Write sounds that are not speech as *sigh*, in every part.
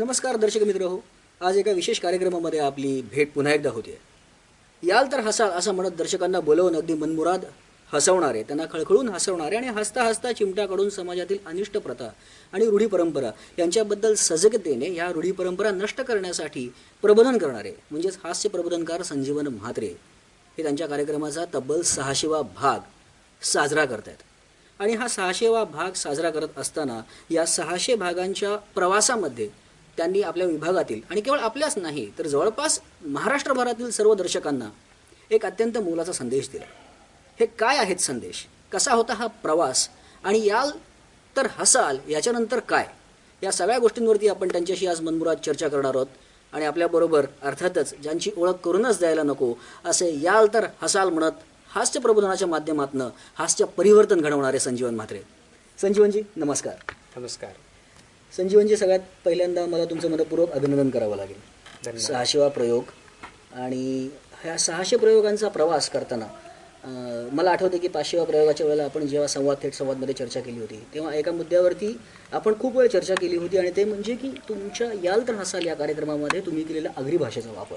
नमस्कार दर्शक मित्र हो. आज एका विशेष कार्यक्रमामध्ये आपली भेट पुन्हा एकदा होते याल तर हसाल असं म्हणत दर्शकांना बोलवून अगदी मनमुराद हसवणारे त्यांना खळखळून हसवणारे आणि हसता हसता चिमट्याकडून समाजातील अनिष्ट प्रथा आणि रूढी परंपरा यांच्याबद्दल सजगतेने या रूढी परंपरा नष्ट करण्यासाठी प्रबोधन करणारे म्हणजेच हास्य प्रबोधनकार संजीवन म्हात्रे हे त्यांच्या कार्यक्रमाचा तब्बल सहाशेवा भाग साजरा करत आहेत आणि हा सहाशेवा भाग साजरा करत असताना या सहाशे भागांच्या प्रवासामध्ये त्यांनी आपल्या विभागातील आणि केवळ आपल्याच नाही तर जवळपास महाराष्ट्रभरातील सर्व दर्शकांना एक अत्यंत मोलाचा संदेश दिला. हे काय आहेत संदेश? कसा होता हा प्रवास? आणि याल तर हसाल याच्यानंतर काय? या सगळ्या गोष्टींवरती आपण त्यांच्याशी आज मनमुरात चर्चा करणार आहोत. आणि आपल्याबरोबर अर्थातच ज्यांची ओळख करूनच द्यायला नको असे याल तर हसाल म्हणत हास्य प्रबोधनाच्या माध्यमातून हास्य परिवर्तन घडवणारे संजीवन म्हात्रे. संजीवनजी नमस्कार. नमस्कार. संजीवनजी सगळ्यात पहिल्यांदा मला तुमचं मनपूर्वक अभिनंदन करावं लागेल. सहाशेवा प्रयोग आणि ह्या सहाशे प्रयोगांचा प्रवास करताना मला आठवते की पाचशेव्या प्रयोगाच्या वेळेला आपण जेव्हा संवाद थेट संवादमध्ये चर्चा केली होती तेव्हा एका मुद्द्यावरती आपण खूप वेळ चर्चा केली होती आणि ते म्हणजे की तुमच्या याल तर हसाल या कार्यक्रमामध्ये तुम्ही केलेला आगरी भाषेचा वापर.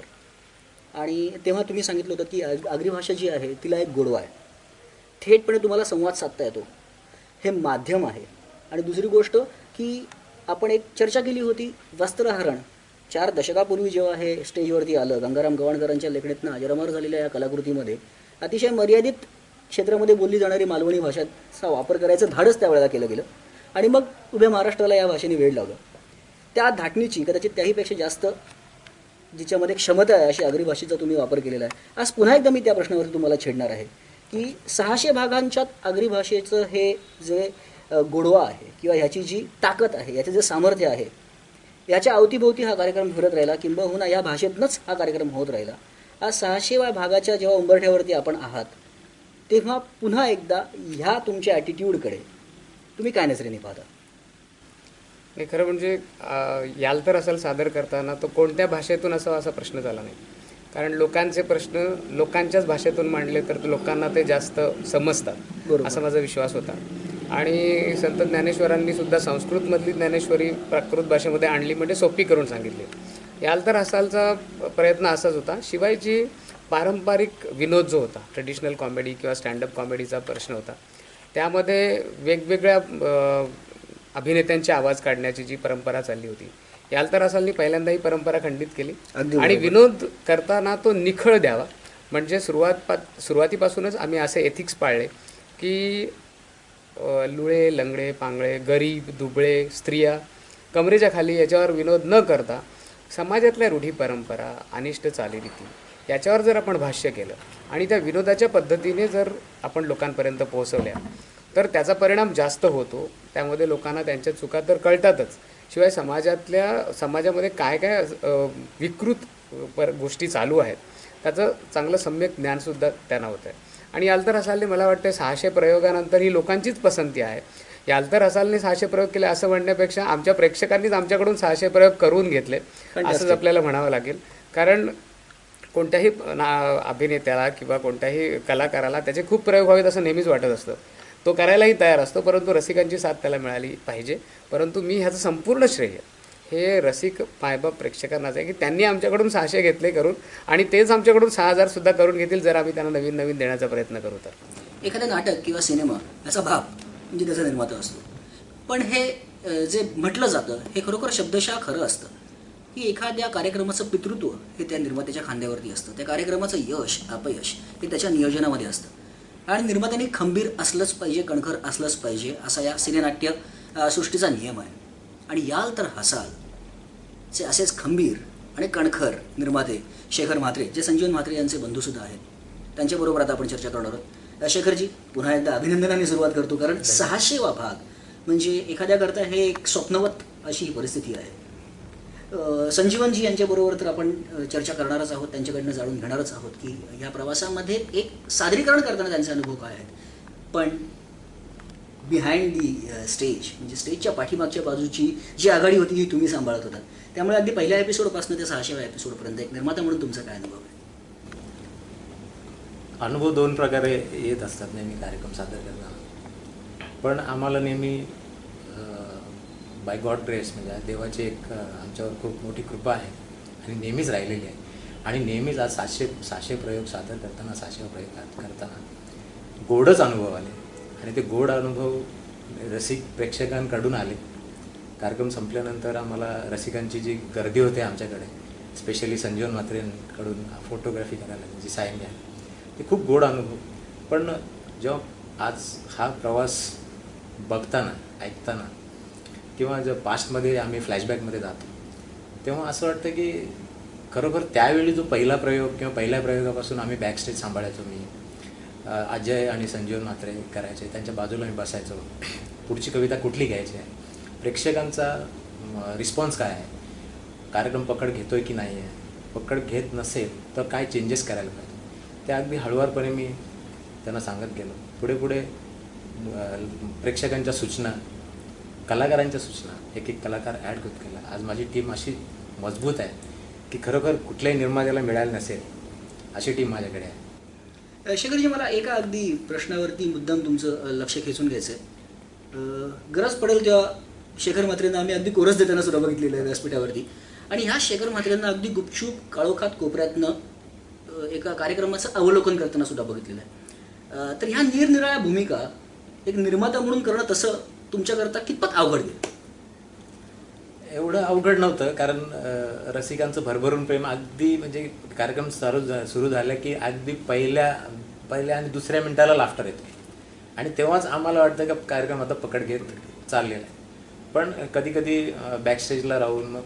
आणि तेव्हा तुम्ही सांगितलं होतं की आग- आगरी भाषा जी आहे तिला एक गोडवा आहे. थेटपणे तुम्हाला संवाद साधता येतो. हे माध्यम आहे. आणि दुसरी गोष्ट की आपण एक चर्चा केली होती वस्त्रहरण. चार दशकापूर्वी जेव्हा हे स्टेजवरती आलं गंगाराम गवाणकरांच्या लेखणीतनं अजरामर झालेल्या या कलाकृतीमध्ये अतिशय मर्यादित क्षेत्रामध्ये बोलली जाणारी मालवणी भाषाचा वापर करायचं धाडस त्यावेळेला केलं गेलं. आणि मग उभ्या महाराष्ट्राला या भाषेने वेळ लावलं. त्या धाटणीची कदाचित त्याहीपेक्षा जास्त जिच्यामध्ये क्षमता आहे अशी आगरी भाषेचा तुम्ही वापर केलेला आहे. आज पुन्हा एकदा मी त्या प्रश्नावरती तुम्हाला छेडणार आहे की सहाशे भागांच्यात आगरी भाषेचं हे जे गोडवा आहे किंवा ह्याची जी ताकद आहे याचं जे सामर्थ्य आहे याच्या अवतीभोवती हा कार्यक्रम फिरत राहिला. किंबहुना या भाषेतनंच हा कार्यक्रम होत राहिला. आज सहाशेव्या भागाच्या जेव्हा उंबरठ्यावरती आपण आहात तेव्हा पुन्हा एकदा ह्या तुमच्या ॲटिट्यूडकडे तुम्ही काय नजरेने पाहता? नाही खरं म्हणजे याल तर असेल सादर करताना तो कोणत्या भाषेतून असावा असा प्रश्न झाला नाही. कारण लोकांचे प्रश्न लोकांच्याच भाषेतून मांडले तर लोकांना ते जास्त समजतात. असा माझा विश्वास होता. आणि संत ज्ञानेश्वरांनी सुद्धा संस्कृतमधली ज्ञानेश्वरी प्राकृत भाषेमध्ये आणली म्हणजे सोपी करून सांगितली. याल तर हसालचा प्रयत्न असाच होता. शिवायची पारंपरिक विनोद जो होता ट्रेडिशनल कॉमेडी किंवा स्टँडअप कॉमेडीचा प्रश्न होता त्यामध्ये वेगवेगळ्या अभिनेत्यांचे आवाज काढण्याची जी परंपरा चालली होती याल तर असालनी पहिल्यांदा ही परंपरा खंडित केली. आणि विनोद करताना तो निखळ द्यावा. म्हणजे सुरुवात सुरुवातीपासूनच आम्ही असे एथिक्स पाळले की लुळे लंगडे पांगळे गरीब दुबळे स्त्रिया कमरेच्या खाली याच्यावर विनोद न करता समाजातल्या रूढी परंपरा अनिष्ट चालीरीती याच्यावर जर आपण भाष्य केलं आणि त्या विनोदाच्या पद्धतीने जर आपण लोकांपर्यंत पोहोचवल्या तर त्याचा परिणाम जास्त होतो. त्यामध्ये लोकांना त्यांच्या चुका तर कळतातच. शिवाय समाजातल्या समाजामध्ये काय काय विकृत पर गोष्टी चालू आहेत त्याचं चांगलं सम्यक ज्ञानसुद्धा त्यांना होतं आहे आणि यालतर हसालने मला वाटतं सहाशे प्रयोगानंतर ही लोकांचीच पसंती आहे. यालतर हसालने सहाशे प्रयोग केले असं म्हणण्यापेक्षा आमच्या प्रेक्षकांनीच आमच्याकडून सहाशे प्रयोग करून घेतले असंच आपल्याला म्हणावं लागेल. कारण कोणत्याही ना अभिनेत्याला किंवा कोणत्याही कलाकाराला त्याचे खूप प्रयोग व्हावेत असं नेहमीच वाटत असतं. तो करायलाही तयार असतो परंतु रसिकांची साथ त्याला मिळाली पाहिजे. परंतु मी ह्याचं संपूर्ण श्रेय हे रसिक मायबाप प्रेक्षकांनाच आहे की त्यांनी आमच्याकडून सहाशे घेतले करून आणि तेच आमच्याकडून सहा हजार सुद्धा करून घेतील जर आम्ही त्यांना नवीन नवीन देण्याचा प्रयत्न करू तर. एखादं नाटक किंवा सिनेमा याचा भाग म्हणजे त्याचा निर्माता असतो. पण हे जे म्हटलं जातं हे खरोखर शब्दशः खरं असतं. की एखाद्या कार्यक्रमाचं पितृत्व हे त्या निर्मात्याच्या खांद्यावरती असतं. त्या कार्यक्रमाचं यश अपयश हे त्याच्या नियोजनामध्ये असतं. आणि निर्मात्याने खंबीर असलंच पाहिजे कणखर असलंच पाहिजे असा या सिनेनाट्य सृष्टीचा नियम आहे. आणि याल तर हसाल. चे असेच खंबीर आणि कणखर निर्माते शेखर म्हात्रे जे संजीवन म्हात्रे यांचे बंधूसुद्धा आहेत. त्यांच्याबरोबर आता आपण चर्चा करणार आहोत. शेखरजी पुन्हा एकदा अभिनंदनाने सुरुवात करतो कारण सहाशेवा भाग म्हणजे एखाद्याकरता हे एक स्वप्नवत अशी ही परिस्थिती आहे. संजीवनजी यांच्याबरोबर तर आपण चर्चा करणारच आहोत त्यांच्याकडनं जाणून घेणारच आहोत की या प्रवासामध्ये एक सादरीकरण करताना त्यांचे अनुभव काय आहेत. पण बिहाइंड दी स्टेज म्हणजे स्टेजच्या पाठीमागच्या बाजूची जी आघाडी होती ही तुम्ही सांभाळत होता. त्यामुळे अगदी पहिल्या एपिसोडपासून ते सहाशेव्या एपिसोडपर्यंत एक निर्माता म्हणून तुमचा काय अनुभव आहे? अनुभव दोन प्रकारे येत असतात नेहमी कार्यक्रम सादर करताना पण आम्हाला नेहमी बाय गॉड ग्रेस म्हणजे देवाची एक आमच्यावर खूप मोठी कृपा आहे आणि नेहमीच राहिलेली आहे. आणि नेहमीच आज सातशे सहाशे प्रयोग सादर करताना सातशे प्रयोग सादर करताना गोडच अनुभव आले. आणि ते गोड अनुभव रसिक प्रेक्षकांकडून आले. कार्यक्रम संपल्यानंतर आम्हाला रसिकांची जी गर्दी होते आमच्याकडे स्पेशली संजीवन म्हात्रेंकडून फोटोग्राफी करायला जी साईन आहे ते खूप गोड अनुभव. पण जेव्हा आज हा प्रवास बघताना ऐकताना किंवा जेव्हा पास्टमध्ये आम्ही फ्लॅशबॅकमध्ये जातो तेव्हा असं वाटतं की खरोखर त्यावेळी जो पहिला प्रयोग किंवा पहिल्या प्रयोगापासून आम्ही बॅकस्टेज सांभाळायचो मी अजय आणि संजीवन म्हात्रे करायचे त्यांच्या बाजूला मी बसायचो. *clears throat* पुढची कविता कुठली घ्यायची आहे? प्रेक्षकांचा रिस्पॉन्स काय आहे? कार्यक्रम पकड घेतोय की नाही आहे? पकड घेत नसेल तर काय चेंजेस करायला पाहिजे? ते अगदी हळुवारपणे मी त्यांना सांगत गेलो. पुढे पुढे प्रेक्षकांच्या सूचना कलाकारांच्या सूचना एक एक कलाकार ॲड होत गेला. आज माझी टीम अशी मजबूत आहे की खरोखर कुठल्याही निर्मात्याला मिळायला नसेल अशी टीम माझ्याकडे आहे. शेखरजी मला एका अगदी प्रश्नावरती मुद्दाम तुमचं लक्ष खेचून घ्यायचं आहे गरज पडेल तेव्हा शेखर म्हात्रेंना आम्ही अगदी कोरस देताना सुद्धा बघितलेलं आहे व्यासपीठावरती. आणि ह्या शेखर म्हात्रेंना अगदी गुपचूप काळोखात कोपऱ्यातनं एका कार्यक्रमाचं अवलोकन करताना सुद्धा बघितलेलं आहे. तर ह्या निरनिराळ्या भूमिका एक निर्माता म्हणून करणं तसं तुमच्याकरता कितपत अवघड गेलं? एवढं अवघड नव्हतं कारण रसिकांचं भरभरून प्रेम अगदी म्हणजे कार्यक्रम चालू झा- सुरू झाला की अगदी पहिल्या पहिल्या आणि दुसऱ्या मिनिटाला लाफ्टर येतो. आणि तेव्हाच आम्हाला वाटतं का कार्यक्रम आता पकड घेत चाललेला आहे. पण कधी कधी बॅकस्टेजला राहून मग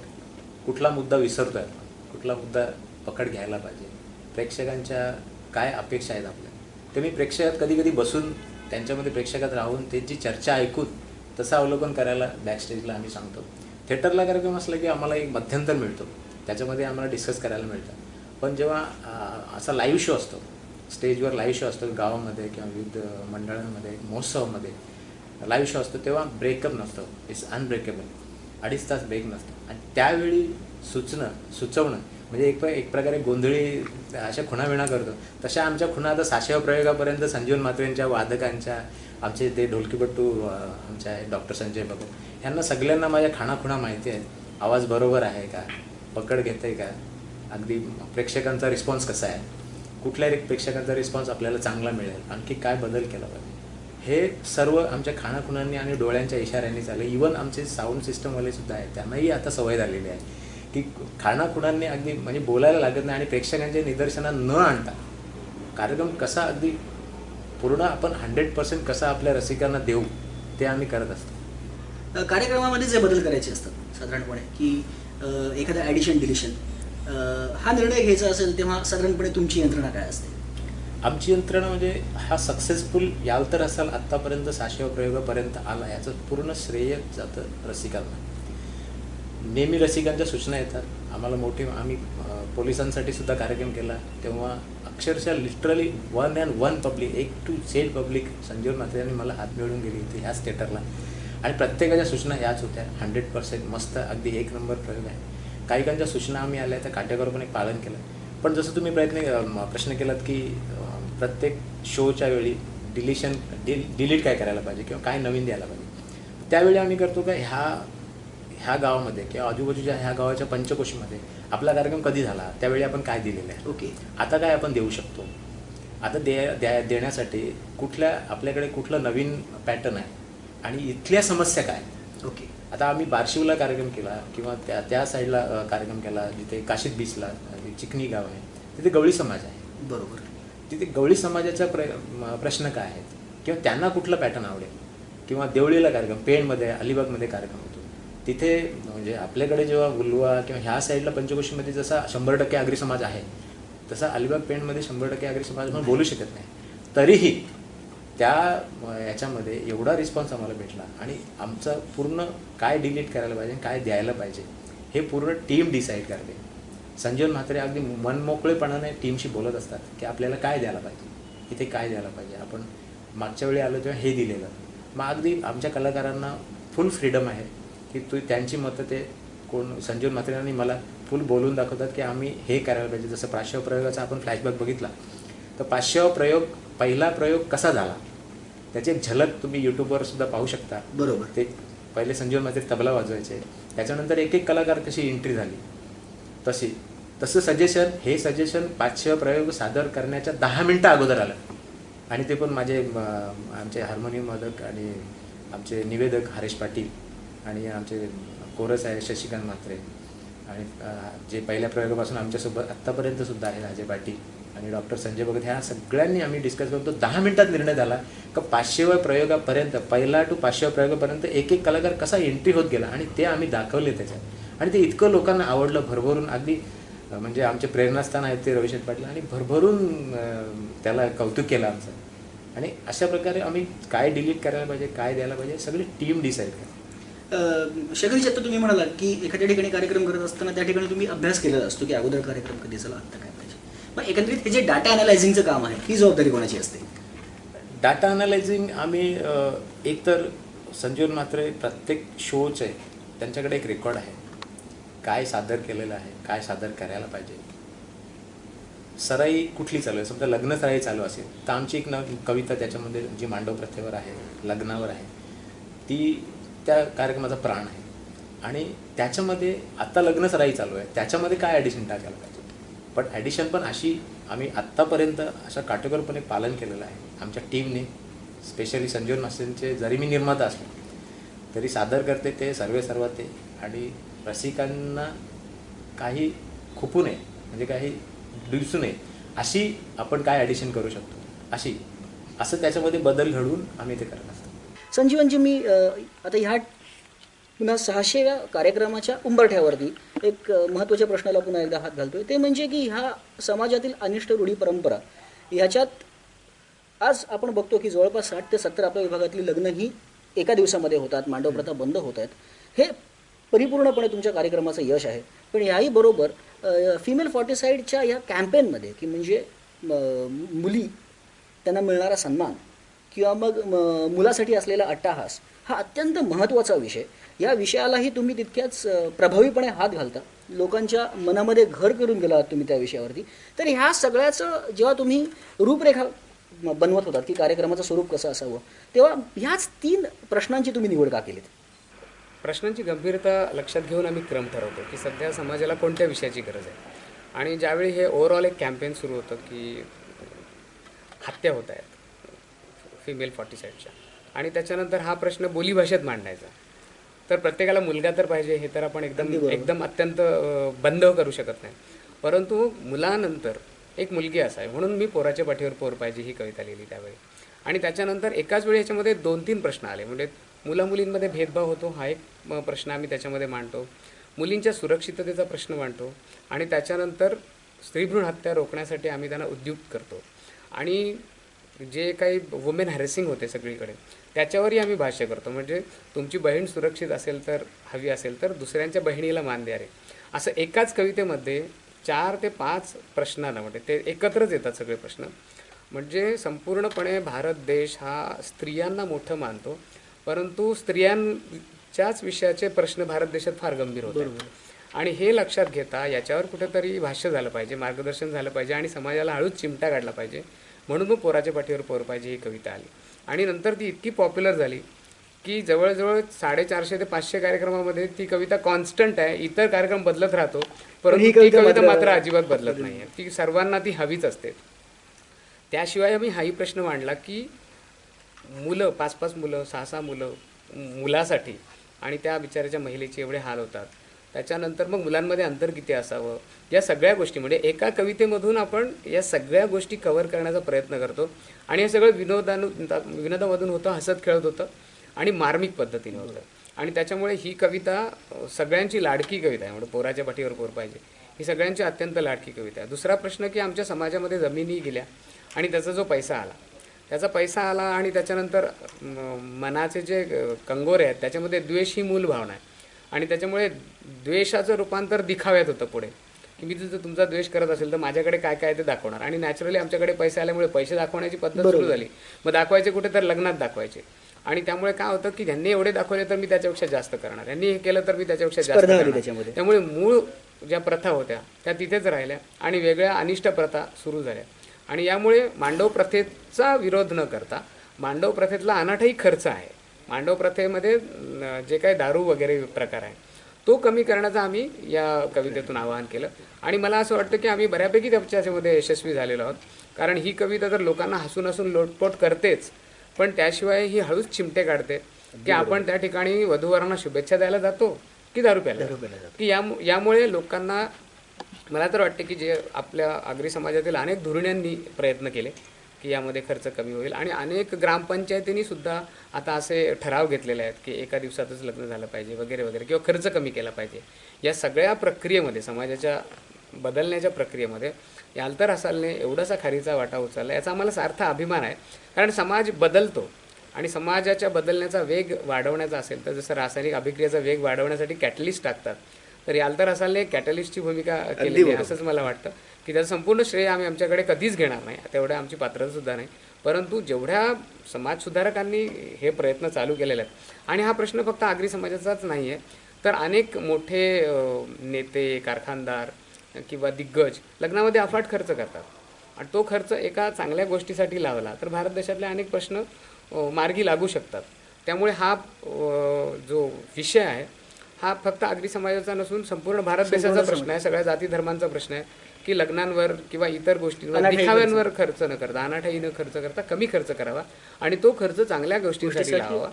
कुठला मुद्दा विसरतोय आपण. कुठला मुद्दा पकड घ्यायला पाहिजे. प्रेक्षकांच्या काय अपेक्षा आहेत आपल्या? ते मी प्रेक्षकात कधी कधी बसून त्यांच्यामध्ये प्रेक्षकात राहून त्यांची चर्चा ऐकून तसं अवलोकन करायला बॅकस्टेजला आम्ही सांगतो. थिएटरला कार्यक्रम असला की आम्हाला एक मध्यंतर मिळतो. त्याच्यामध्ये आम्हाला डिस्कस करायला मिळतं. पण जेव्हा असा लाईव्ह शो असतो स्टेजवर लाईव्ह शो असतो गावामध्ये किंवा विविध मंडळांमध्ये महोत्सवामध्ये लाईव्ह शो असतो तेव्हा ब्रेकअप नसतो. इट्स अनब्रेकेबल अडीच तास ब्रेक नसतो. आणि त्यावेळी सुचणं सुचवणं म्हणजे एक एक प्रकारे गोंधळी अशा खुणाविणा करतो. तशा आमच्या खुणा आता सातशेव्या प्रयोगापर्यंत संजीवन म्हात्रेंच्या वादकांच्या आमचे ते ढोलकीपट्टू आमचे आहे डॉक्टर संजय बाबू यांना सगळ्यांना माझ्या खाणाखुणा माहिती आहेत आवाज बरोबर आहे का? पकड घेते का? अगदी प्रेक्षकांचा रिस्पॉन्स कसा आहे? कुठल्या प्रेक्षकांचा रिस्पॉन्स आपल्याला चांगला मिळेल. आणखी काय बदल केला पाहिजे? हे सर्व आमच्या खाणाखुणांनी आणि डोळ्यांच्या इशाऱ्यांनी चाललं इवन आमचे साऊंड सिस्टमवाले सुद्धा आहेत. त्यांनाही आता सवय झालेली आहे की खाणाखुणांनी अगदी म्हणजे बोलायला लागत नाही आणि प्रेक्षकांच्या निदर्शनात न आणता कार्यक्रम कसा अगदी पूर्ण आपण हंड्रेड पर्सेंट कसा आपल्या रसिकांना देऊ ते आम्ही करत असतो. कार्यक्रमामध्ये जे बदल करायचे असतात साधारणपणे की एखादं ॲडिशन डिलिशन हा निर्णय घ्यायचा असेल तेव्हा साधारणपणे तुमची यंत्रणा काय असते? आमची यंत्रणा म्हणजे हा सक्सेसफुल याल तर असाल आत्तापर्यंत सहाशेव्या प्रयोगापर्यंत आला याचं पूर्ण श्रेय जातं रसिकांना. नेहमी रसिकांच्या सूचना येतात. आम्हाला मोठी आम्ही पोलिसांसाठी सुद्धा कार्यक्रम केला तेव्हा अक्षरशः literally one and one public एक to Z public Sanjeev Mhatre यांनी मला हात मिळवून गेली होती ह्याच थिएटरला आणि प्रत्येकाच्या सूचना याच होत्या हंड्रेड पर्सेंट मस्त अगदी एक नंबर प्रयोग आहे. काहीकांच्या सूचना आम्ही आल्या त्या काटेकोरपणे पालन केलं. पण जसं तुम्ही प्रयत्न प्रश्न केलात की प्रत्येक शोच्या वेळी डिलिशन डिल डिलीट काय करायला पाहिजे किंवा काय नवीन द्यायला पाहिजे? त्यावेळी आम्ही करतो का ह्या ह्या गावामध्ये किंवा आजूबाजूच्या ह्या गावाच्या पंचकोशीमध्ये आपला कार्यक्रम कधी झाला? त्यावेळी आपण काय दिलेलं आहे? ओके. आता काय आपण देऊ शकतो? आता दे द्या देण्यासाठी कुठल्या आपल्याकडे कुठलं नवीन पॅटर्न आहे? आणि इथल्या समस्या काय? ओके. आता आम्ही बार्शिवला कार्यक्रम केला किंवा त्या त्या साईडला कार्यक्रम केला जिथे काशीद बीचला चिकणी गाव आहे तिथे गवळी समाज आहे. बरोबर. तिथे गवळी समाजाचा प्र प्रश्न काय आहेत? किंवा त्यांना कुठलं पॅटर्न आवडेल? किंवा देवळीला कार्यक्रम पेणमध्ये अलिबागमध्ये कार्यक्रम होतो. तिथे म्हणजे आपल्याकडे जेव्हा गुलवा किंवा ह्या साईडला पंचकोशीमध्ये जसा शंभर टक्के आगरी समाज आहे तसा अलिबाग पेणमध्ये शंभर टक्के आगरी समाज म्हणून बोलू शकत नाही. तरीही त्या याच्यामध्ये एवढा रिस्पॉन्स आम्हाला भेटला आणि आमचं पूर्ण काय डिलीट करायला पाहिजे आणि काय द्यायला पाहिजे हे पूर्ण टीम डिसाईड करते. संजीवन म्हात्रे अगदी मनमोकळेपणाने टीमशी बोलत असतात की आपल्याला काय द्यायला पाहिजे इथे काय द्यायला पाहिजे. आपण मागच्या वेळी आलो तेव्हा हे दिलेलं. मग अगदी आमच्या कलाकारांना फुल फ्रीडम आहे. की तू त्यांची मतं ते कोण संजीवन म्हात्रे यांनी मला फुल बोलून दाखवतात की आम्ही हे करायला पाहिजे. जसं पाचशेवा प्रयोगाचा आपण फ्लॅशबॅक बघितला. तर पाचशेवा प्रयोग पहिला प्रयोग कसा झाला? त्याची एक झलक तुम्ही यूट्यूबवर सुद्धा पाहू शकता. बरोबर. ते पहिले संजीवन मात्रे तबला वाजवायचे. त्याच्यानंतर एक एक कलाकार कशी एंट्री झाली? तशी. तसं सजेशन हे सजेशन पाचशे प्रयोग सादर करण्याच्या दहा मिनटं अगोदर आलं. आणि ते पण माझे आमचे हार्मोनियम वादक आणि आमचे निवेदक हरेश पाटील. आणि आमचे कोरस आहे शशिकांत म्हात्रे आणि जे पहिल्या प्रयोगापासून आमच्यासोबत आत्तापर्यंत सुद्धा आहे अजय पाटील आणि डॉक्टर संजय भगत ह्या सगळ्यांनी आम्ही डिस्कस करून तो दहा मिनिटात निर्णय झाला का पाचशेव्या प्रयोगापर्यंत पहिला टू पाचशेव्या प्रयोगापर्यंत एक एक कलाकार कसा एंट्री होत गेला आणि ते आम्ही दाखवले त्याच्यात. आणि ते इतकं लोकांना आवडलं भरभरून अगदी म्हणजे आमचे प्रेरणास्थान आहेत ते रविशंकर पाटील आणि भरभरून त्याला कौतुक केलं आमचं. आणि अशा प्रकारे आम्ही काय डिलीट करायला पाहिजे काय द्यायला पाहिजे सगळी टीम डिसाईड करते शेखरजी आता तुम्ही म्हणालात की एखाद्या ठिकाणी कार्यक्रम करत असताना त्या ठिकाणी तुम्ही अभ्यास केलेला असतो की अगोदर कार्यक्रम कधी झाला आत्ता काय पाहिजे? मग एकंदरीत हे जे डाटा अनालायझिंगचं काम आहे ही जबाबदारी कोणाची असते? डाटा अनालायझिंग आम्ही एकतर संजीवन मात्र प्रत्येक शोचे त्यांच्याकडे एक रेकॉर्ड आहे. काय सादर केलेलं आहे काय सादर करायला पाहिजे. सराई कुठली चालू आहे? समजा लग्न सराई चालू असेल तर आमची एक न कविता त्याच्यामध्ये जी मांडव प्रथेवर आहे लग्नावर आहे ती त्या कार्यक्रमाचा प्राण आहे. आणि त्याच्यामध्ये आत्ता लग्न सराई चालू आहे. त्याच्यामध्ये काय ॲडिशन टाकायला पाहिजे? पण ॲडिशन पण अशी आम्ही आत्तापर्यंत अशा काटेकोरपणे पालन केलेलं आहे. आमच्या टीमने स्पेशली संजीवन मास्टरचे जरी मी निर्माता असलो तरी सादर करते ते सर्वे सर्व ते आणि रसिकांना काही खुपू नये म्हणजे काही दिसू नये अशी आपण काय ॲडिशन करू शकतो? अशी. असं त्याच्यामध्ये बदल घडवून आम्ही ते करत असतो. संजीवनजी मी आता ह्या पुन्हा सहाशेव्या कार्यक्रमाच्या उंबरठ्यावरती एक महत्त्वाच्या प्रश्नाला पुन्हा एकदा हात घालतोय. ते म्हणजे की ह्या समाजातील अनिष्ट रूढी परंपरा ह्याच्यात आज आपण बघतो की जवळपास साठ ते सत्तर आपल्या विभागातली लग्न ही एका दिवसामध्ये होतात मांडव प्रथा बंद होत आहेत. हे परिपूर्णपणे तुमच्या कार्यक्रमाचं यश आहे. पण याही बरोबर फिमेल फॉर्टिसाईडच्या या कॅम्पेनमध्ये की म्हणजे मुली त्यांना मिळणारा सन्मान किंवा मग म, मुलासाठी असलेला अट्टाहास हा अत्यंत महत्त्वाचा विषय. या विषयालाही तुम्ही तितक्याच प्रभावीपणे हात घालता. लोकांच्या मनामध्ये घर करून गेला आहात तुम्ही त्या विषयावरती. तर ह्या सगळ्याचं जेव्हा तुम्ही रूपरेखा बनवत होतात की कार्यक्रमाचं स्वरूप कसं असावं तेव्हा ह्याच तीन प्रश्नांची तुम्ही निवड का केलीत? प्रश्नांची गंभीरता लक्षात घेऊन आम्ही क्रम ठरवतो की सध्या समाजाला कोणत्या विषयाची गरज आहे? आणि ज्यावेळी हे ओव्हरऑल एक कॅम्पेन सुरू होतं की हत्या होत आहेत. फिमेल फॉर्टीसाईडच्या आणि त्याच्यानंतर हा प्रश्न बोलीभाषेत मांडायचा. तर प्रत्येकाला मुलगा तर पाहिजे हे तर आपण एकदम. एकदम अत्यंत बंद करू शकत नाही. परंतु मुलानंतर एक मुलगी असावी म्हणून मी पोराच्या पाठीवर पोर पाहिजे ही कविता लिहिली त्यावेळी. आणि त्याच्यानंतर एकाच वेळी याच्यामध्ये दोन तीन प्रश्न आले. म्हणजे मुला मुलींमध्ये भेदभाव होतो हा एक प्रश्न आम्ही त्याच्यामध्ये मांडतो. मुलींच्या सुरक्षिततेचा प्रश्न मांडतो. आणि त्याच्यानंतर स्त्रीभ्रूण हत्या रोखण्यासाठी आम्ही त्यांना उद्युक्त करतो. आणि जे काही वुमेन हॅरेसिंग होते सगळीकडे त्याच्यावरही आम्ही भाष्य करतो. म्हणजे तुमची बहीण सुरक्षित असेल तर हवी असेल तर दुसऱ्यांच्या बहिणीला मान द्या रे. असं एकाच कवितेमध्ये चार ते पाच प्रश्नांना म्हणजे ते एकत्रच येतात सगळे प्रश्न. म्हणजे संपूर्णपणे भारत देश हा स्त्रियांना मोठं मानतो परंतु स्त्रियांच्याच विषयाचे प्रश्न भारत देशात फार गंभीर होतात आणि हे लक्षात घेता याच्यावर कुठेतरी भाष्य झालं पाहिजे मार्गदर्शन झालं पाहिजे आणि समाजाला हळूच चिमटा काढला पाहिजे. म्हणून मग पोराच्या पाठीवर पोर पाहिजे ही कविता आली. आणि नंतर ती इतकी पॉप्युलर झाली की जवळजवळ साडेचारशे ते पाचशे कार्यक्रमामध्ये ती कविता कॉन्स्टंट आहे. इतर कार्यक्रम बदलत राहतो परंतु ही ती कविता कविता मात्र- अजिबात बदलत नाही ती सर्वांना ती हवीच असते. त्याशिवाय आम्ही हाही प्रश्न मांडला की मुलं पाच पाच मुलं सहा सहा मुलं मुलासाठी आणि त्या बिचाऱ्याच्या महिलेचे एवढे हाल होतात. त्याच्यानंतर मग मुलांमध्ये अंतर किती असावं? या सगळ्या गोष्टी म्हणजे एका कवितेमधून आपण या सगळ्या गोष्टी कव्हर करण्याचा प्रयत्न करतो. आणि हे सगळं विनोदानु विनोदामधून होतं हसत खेळत होतं आणि मार्मिक पद्धतीने होतं. आणि त्याच्यामुळे ही कविता सगळ्यांची लाडकी कविता आहे. म्हणजे पोराच्या पाठीवर पोर पाहिजे. ही सगळ्यांची अत्यंत लाडकी कविता आहे. दुसरा प्रश्न की आमच्या समाजामध्ये जमिनी गेल्या आणि त्याचा जो पैसा आला. त्याचा पैसा आला आणि त्याच्यानंतर म, मनाचे जे कंगोरे आहेत त्याच्यामध्ये द्वेष ही मूल भावना आहे. आणि त्याच्यामुळे द्वेषाचं रूपांतर दिखाव्यात होतं पुढे. की मी जर तुमचा द्वेष करत असेल तर माझ्याकडे काय काय ते दाखवणार. आणि नॅचरली आमच्याकडे पैसे आल्यामुळे पैसे दाखवण्याची पद्धत सुरू झाली. मग दाखवायचे कुठे तर लग्नात दाखवायचे. आणि त्यामुळे काय होतं की ह्यांनी एवढे दाखवले तर मी त्याच्यापेक्षा जास्त करणार. यांनी हे केलं तर मी त्याच्यापेक्षा जास्त. त्यामुळे मूळ ज्या प्रथा होत्या त्या तिथेच राहिल्या आणि वेगळ्या अनिष्ट प्रथा सुरू झाल्या. आणि यामुळे मांडव प्रथेचा विरोध न करता मांडव प्रथेतला अनाठाही खर्च आहे. मांडव प्रथेमध्ये जे काही दारू वगैरे प्रकार आहे तो कमी करण्याचं आम्ही या कवितेतून आवाहन केलं. आणि मला असं वाटतं की आम्ही बऱ्यापैकी त्याच्यामध्ये यशस्वी झालेलो आहोत. कारण ही कविता तर लोकांना हसून हसून लोटपोट करतेच पण त्याशिवाय ही हळूच चिमटे काढते की आपण त्या ठिकाणी वधूवरांना शुभेच्छा द्यायला जातो की दारू प्यायला? की या यामुळे लोकांना मला तर वाटते की जे आपल्या आगरी समाजातील अनेक धुरण्यांनी प्रयत्न केले की यामध्ये खर्च कमी होईल. आणि अनेक ग्रामपंचायतींनी सुद्धा आता असे ठराव घेतलेले आहेत की एका दिवसातच लग्न झालं पाहिजे वगैरे वगैरे किंवा खर्च कमी केला पाहिजे. या सगळ्या प्रक्रियेमध्ये समाजाच्या बदलण्याच्या प्रक्रियेमध्ये याल्तर हसालने एवढासा खारीचा वाटा उचलला याचा आम्हाला सार्थ अभिमान आहे. कारण समाज बदलतो आणि समाजाच्या बदलण्याचा वेग वाढवण्याचा असेल तर जसं रासायनिक अभिक्रियेचा वेग वाढवण्यासाठी कॅटलिस्ट टाकतात तर याल्तर हसालने कॅटलिस्टची भूमिका आहे असंच मला वाटतं. की त्याचं संपूर्ण श्रेय आम्ही आमच्याकडे कधीच घेणार नाही तेवढ्या आमची पात्रतासुद्धा नाही. परंतु जेवढ्या समाजसुधारकांनी हे प्रयत्न चालू केलेले आहेत आणि हा प्रश्न फक्त आगरी समाजाचाच नाही आहे तर अनेक मोठे नेते कारखानदार किंवा दिग्गज लग्नामध्ये अफाट खर्च करतात. आणि तो खर्च एका चांगल्या गोष्टीसाठी लावला तर भारत देशातले अनेक प्रश्न मार्गी लागू शकतात. त्यामुळे हा जो विषय आहे हा फक्त आगरी समाजाचा नसून संपूर्ण भारत देशाचा प्रश्न आहे सगळ्या जाती धर्मांचा प्रश्न आहे की लग्नांवर किंवा इतर गोष्टींवर दिखाव्यांवर खर्च न करता अनाठाई न खर्च करता कमी खर्च करावा आणि तो खर्च चांगल्या गोष्टींसाठी लावावा.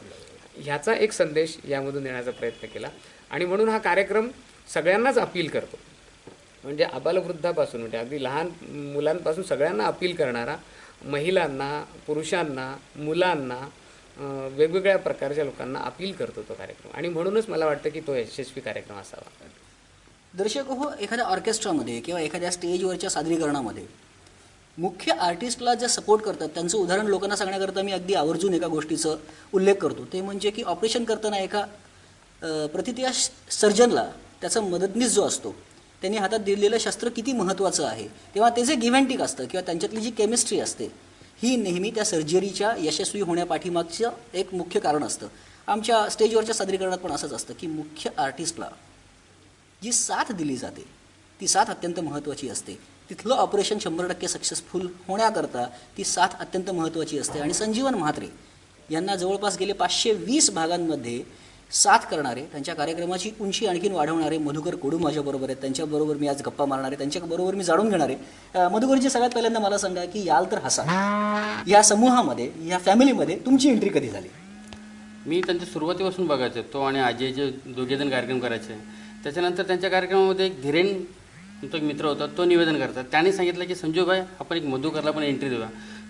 ह्याचा एक संदेश यामधून देण्याचा प्रयत्न केला. आणि म्हणून हा कार्यक्रम सगळ्यांनाच अपील करतो. म्हणजे आबालवृद्धापासून म्हणजे अगदी लहान मुलांपासून सगळ्यांना अपील करणारा महिलांना पुरुषांना मुलांना वेगवेगळ्या प्रकारच्या लोकांना अपील करतो तो कार्यक्रम. आणि म्हणूनच मला वाटतं की तो यशस्वी कार्यक्रम असावा. दर्शक हो एखाद्या ऑर्केस्ट्रामध्ये किंवा एखाद्या स्टेजवरच्या सादरीकरणामध्ये मुख्य आर्टिस्टला जे सपोर्ट करतात त्यांचं उदाहरण लोकांना सांगण्याकरता मी अगदी आवर्जून एका गोष्टीचं उल्लेख करतो. ते म्हणजे की ऑपरेशन करताना एका प्रतिथिया सर्जनला त्याचा मदतनीस जो असतो त्यांनी हातात दिलेलं शस्त्र किती महत्त्वाचं आहे तेव्हा ते जे गिव्ह असतं किंवा त्यांच्यातली जी केमिस्ट्री असते ही नेहमी त्या सर्जरीच्या यशस्वी होण्यापाठीमागचं एक मुख्य कारण असतं. आमच्या स्टेजवरच्या सादरीकरणात पण असंच असतं की मुख्य आर्टिस्टला जी साथ दिली जाते ती साथ अत्यंत महत्त्वाची असते. तिथलं ऑपरेशन शंभर टक्के सक्सेसफुल होण्याकरता ती साथ अत्यंत महत्त्वाची असते. आणि संजीवन म्हात्रे यांना जवळपास गेले पाचशे वीस भागांमध्ये साथ करणारे त्यांच्या कार्यक्रमाची उंची आणखीन वाढवणारे मधुकर कोडू माझ्याबरोबर आहेत. त्यांच्याबरोबर मी आज गप्पा मारणारे त्यांच्याबरोबर मी जाणून घेणारे मधुकरजी सगळ्यात पहिल्यांदा मला सांगा की याल तर हसा. या समूहामध्ये या फॅमिलीमध्ये तुमची एंट्री कधी झाली? मी त्यांच्या सुरुवातीपासून बघायचो. तो आणि आजी जे दोघे जण कार्यक्रम करायचे. त्याच्यानंतर त्यांच्या कार्यक्रमामध्ये एक धीरेन तो एक मित्र होता तो निवेदन करतात. त्याने सांगितलं की संजूभाई आपण एक मधुकरला पण एंट्री देऊया.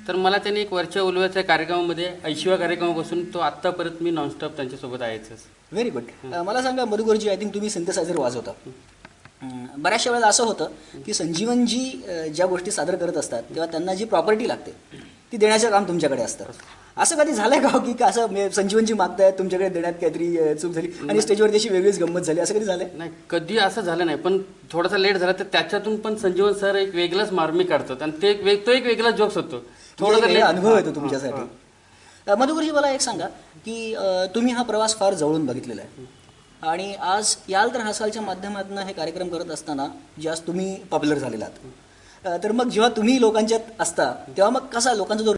तर मला त्यांनी एक वरच्या उलव्याच्या कार्यक्रमामध्ये ऐशिवा कार्यक्रमापासून तो आत्तापर्यंत मी नॉनस्टॉप त्यांच्यासोबत आहेच व्हेरी गुड मला सांगा मधुकरजी आय थिंक तुम्ही सिंथेसायझर वाजवता. बऱ्याचशा वेळेला असं होतं की संजीवनजी ज्या गोष्टी सादर करत असतात तेव्हा त्यांना जी प्रॉपर्टी लागते ती देण्याचं काम तुमच्याकडे असतं. असं कधी झालंय का हो की असं म्हणजे संजीवनजी मागतायत तुमच्याकडे देण्यात काहीतरी चूक झाली आणि स्टेजवरती अशी वेगळीच गंमत झाली? असं कधी झालंय? नाही कधी असं झालं नाही पण थोडासा लेट झाला तर त्याच्यातून पण संजीवन सर एक वेगळाच मार्मिक काढतात आणि ते एक वेग तो एक वेगळा जोक्स होतो. थोडा late- अनुभव येतो तुमच्यासाठी. मधुकरजी मला एक सांगा की तुम्ही हा प्रवास फार जवळून बघितलेला आहे. आणि आज याल तर हसालच्या माध्यमातून हे कार्यक्रम करत असताना जे आज तुम्ही पॉप्युलर झालेला आहात तर मग जेव्हा तुम्ही लोकांच्यात असता तेव्हा मग कसा लोकांचा जो